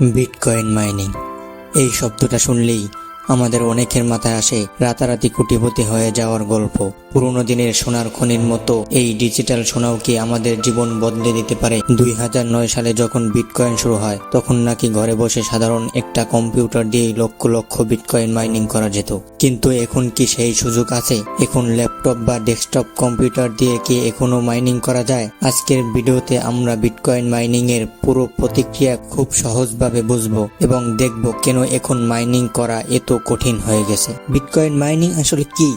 Bitcoin mining. এই শব্দটা শুনলেই আমাদের অনেকের মাথায় আসে রাতারাতি কোটিপতি হয়ে যাওয়ার গল্প। পুরনো দিনের সোনার খনির মতো এই ডিজিটাল সোনাও কি আমাদের জীবন বদলে দিতে পারে? দুই হাজার নয় সালে যখন বিটকয়েন শুরু হয়, তখন নাকি ঘরে বসে সাধারণ একটা কম্পিউটার দিয়েই লক্ষ লক্ষ বিটকয়েন মাইনিং করা যেত। কিন্তু এখন কি সেই সুযোগ আছে? এখন ল্যাপটপ বা ডেস্কটপ কম্পিউটার দিয়ে কি এখনও মাইনিং করা যায়? আজকের ভিডিওতে আমরা বিটকয়েন মাইনিং এর পুরো প্রতিক্রিয়া খুব সহজভাবে বুঝব এবং দেখব কেন এখন মাইনিং করা এত কঠিন হয়ে গেছে। বিটকয়েন মাইনিং আসলে কি?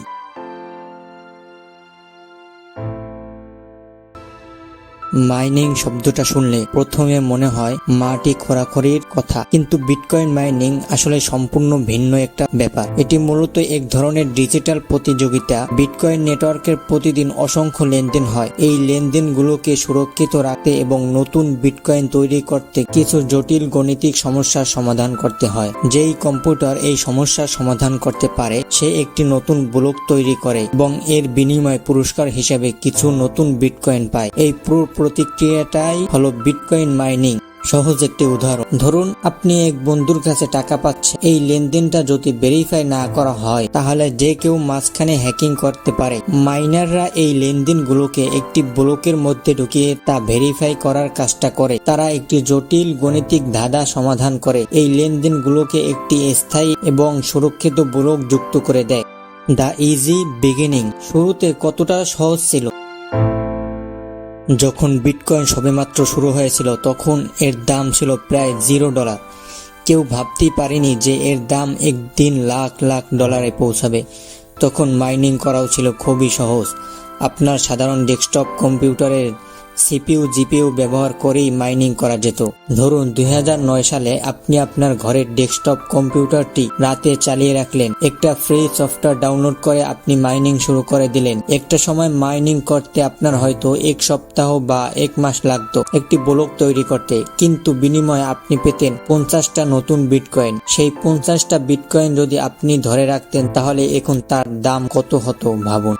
মাইনিং শব্দটা শুনলে প্রথমে মনে হয় মাটি খোরাখড়ির কথা। কিন্তু বিটকয়েন মাইনিং আসলে সম্পূর্ণ ভিন্ন একটা ব্যাপার। এটি মূলত এক ধরনের ডিজিটাল প্রতিযোগিতা। বিটকয়েন নেটওয়ার্কের প্রতিদিন অসংখ্য লেনদেন হয়। এই লেনদেনগুলোকে সুরক্ষিত রাখতে এবং নতুন বিটকয়েন তৈরি করতে কিছু জটিল গণিতিক সমস্যার সমাধান করতে হয়। যেই কম্পিউটার এই সমস্যার সমাধান করতে পারে, সে একটি নতুন ব্লক তৈরি করে এবং এর বিনিময়ে পুরস্কার হিসেবে কিছু নতুন বিটকয়েন পায়। এই পুরো প্রতিক্রিয়াটাই হলো বিটকয়েন মাইনিং সহজ একটি উদাহরণ। ধরুন, আপনি এক বন্ধুর কাছে টাকা পাচ্ছেন এই লেনদেনটা যদি ভেরিফাই না করা হয়, তাহলে যে কেউ মাঝখানে হ্যাকিং করতে পারে। মাইনাররা এই লেনদেনগুলোকে একটি ব্লকের মধ্যে ঢুকিয়ে তা ভেরিফাই করার কাজটা করে। তারা একটি জটিল গণিতিক ধাঁধা সমাধান করে। এই লেনদেনগুলোকে একটি স্থায়ী এবং সুরক্ষিত ব্লক যুক্ত করে দেয়। The easy beginning. শুরুতে কতটা সহজ ছিল? যখন বিটকয়েন সবেমাত্র শুরু হয়েছিল, তখন এর দাম ছিল প্রায় জিরো ডলার। কেউ ভাবতেই পারেনি যে এর দাম একদিন লাখ লাখ ডলারে পৌঁছাবে। তখন মাইনিং করাও ছিল খুবই সহজ। আপনার সাধারণ ডেস্কটপ কম্পিউটারের সিপিইউ, জিপিইউ ব্যবহার করেই মাইনিং করা যেত। ধরুন, দুই হাজার নয় সালে আপনি আপনার ঘরের ডেস্কটপ কম্পিউটারটি রাতে চালিয়ে রাখলেন। একটা ফ্রি সফটওয়্যার ডাউনলোড করে আপনি মাইনিং শুরু করে দিলেন। একটা সময় মাইনিং করতে আপনার হয়তো এক সপ্তাহ বা এক মাস লাগতো একটি ব্লক তৈরি করতে। কিন্তু বিনিময়ে আপনি পেতেন পঞ্চাশটা নতুন বিটকয়েন সেই পঞ্চাশটা বিটকয়েন যদি আপনি ধরে রাখতেন, তাহলে এখন তার দাম কত হতো ভাবুন।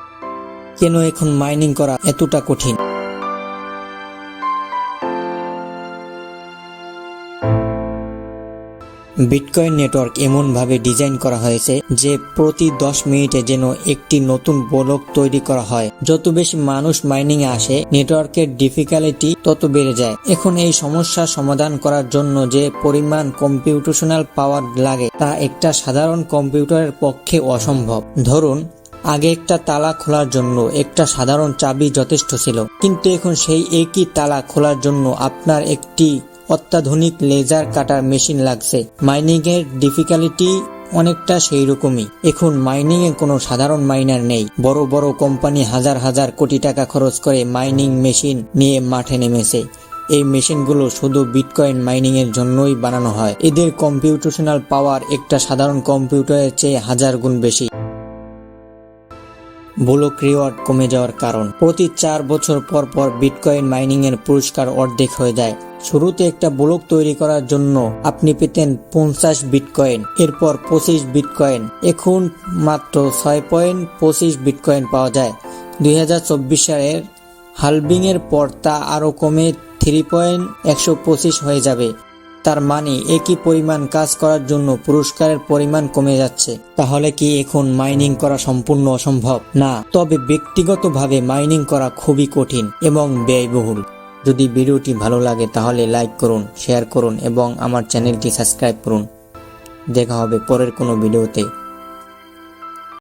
কেন এখন মাইনিং করা এতটা কঠিন? বিটকয়েন নেটওয়ার্ক এমনভাবে ডিজাইন করা হয়েছে যে প্রতি দশ মিনিটে যেন একটি নতুন ব্লক তৈরি করা হয়। যত বেশি মানুষ মাইনিং আসে নেটওয়ার্কের ডিফিকাল্টি তত বেড়ে যায়। এখন এই সমস্যার সমাধান করার জন্য যে পরিমাণ কম্পিউটেশনাল পাওয়ার লাগে, তা একটা সাধারণ কম্পিউটারের পক্ষে অসম্ভব। ধরুন, আগে একটা তালা খোলার জন্য একটা সাধারণ চাবি যথেষ্ট ছিল। কিন্তু এখন সেই একই তালা খোলার জন্য আপনার একটি অত্যাধুনিক লেজার কাটার মেশিন লাগছে। মাইনিং এর ডিফিকাল্টি অনেকটা সেই রকমই এখন মাইনিং এ কোনো সাধারণ মাইনার নেই। বড় বড় কোম্পানি হাজার হাজার কোটি টাকা খরচ করে মাইনিং মেশিন নিয়ে মাঠে নেমেছে। এই মেশিনগুলো শুধু বিটকয়েন মাইনিং এর জন্যই বানানো হয়। এদের কম্পিউটেশনাল পাওয়ার একটা সাধারণ কম্পিউটারের চেয়ে হাজার গুণ বেশি। ব্লক রিওয়ার্ড কমে যাওয়ার কারণ। প্রতি চার বছর পর পর বিটকয়েন মাইনিং এর পুরস্কার অর্ধেক হয়ে যায়। শুরুতে একটা ব্লক তৈরি করার জন্য আপনি পেতেন পঞ্চাশ বিটকয়েন, এরপর পঁচিশ বিটকয়েন। এখন মাত্র ছয় পয়েন্ট পঁচিশ বিটকয়েন পাওয়া যায়। দুই হাজার চব্বিশ সালের হালবিং এর পর তা আরও কমে থ্রি পয়েন্ট একশো পঁচিশ হয়ে যাবে। তার মানে একই পরিমাণ কাজ করার জন্য পুরস্কারের পরিমাণ কমে যাচ্ছে। তাহলে কি এখন মাইনিং করা সম্পূর্ণ অসম্ভব? না, তবে ব্যক্তিগতভাবে মাইনিং করা খুবই কঠিন এবং ব্যয়বহুল। যদি ভিডিওটি ভালো লাগে তাহলে লাইক করুন শেয়ার করুন এবং আমার চ্যানেলটি সাবস্ক্রাইব করুন। দেখা হবে পরের কোনো ভিডিওতে।